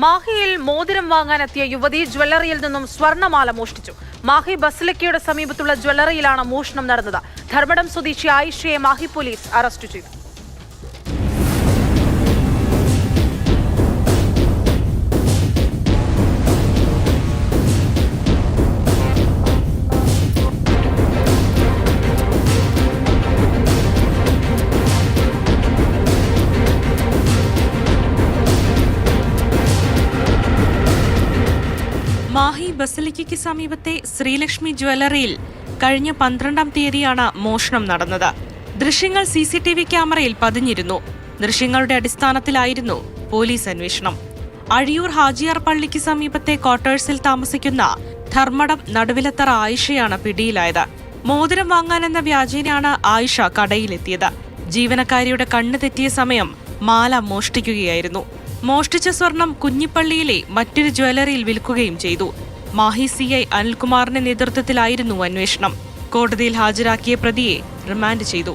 മാഹിയിൽ മോതിരം വാങ്ങാനെത്തിയ യുവതി ജ്വല്ലറിയിൽ നിന്നും സ്വർണമാല മോഷ്ടിച്ചു. മാഹി ബസ്ലക്കയുടെ സമീപത്തുള്ള ജ്വല്ലറിയിലാണ് മോഷണം നടന്നത്. ധർമ്മടം സ്വദേശി ആയിഷയെ മാഹി പോലീസ് അറസ്റ്റ് ചെയ്തു. മാഹി ബസലിക്കയ്ക്ക് സമീപത്തെ ശ്രീലക്ഷ്മി ജ്വല്ലറിയിൽ കഴിഞ്ഞ പന്ത്രണ്ടാം തീയതിയാണ് മോഷണം നടന്നത്. ദൃശ്യങ്ങൾ സി സി ടി വി ക്യാമറയിൽ പതിഞ്ഞിരുന്നു. ദൃശ്യങ്ങളുടെ അടിസ്ഥാനത്തിലായിരുന്നു പോലീസ് അന്വേഷണം. അഴിയൂർ ഹാജിയാർ പള്ളിക്ക് സമീപത്തെ ക്വാർട്ടേഴ്സിൽ താമസിക്കുന്ന ധർമ്മടം നടുവിലത്തറ ആയിഷയാണ് പിടിയിലായത്. മോതിരം വാങ്ങാനെന്ന വ്യാജേനയാണ് ആയിഷ കടയിലെത്തിയത്. ജീവനക്കാരിയുടെ കണ്ണ് തെറ്റിയ സമയം മാല മോഷ്ടിക്കുകയായിരുന്നു. മോഷ്ടിച്ച സ്വർണം കുഞ്ഞിപ്പള്ളിയിലെ മറ്റൊരു ജ്വല്ലറിയിൽ വിൽക്കുകയും ചെയ്തു. മാഹി സി ഐ അനിൽകുമാറിന്റെ നേതൃത്വത്തിലായിരുന്നു അന്വേഷണം. കോടതിയിൽ ഹാജരാക്കിയ പ്രതിയെ റിമാൻഡ് ചെയ്തു.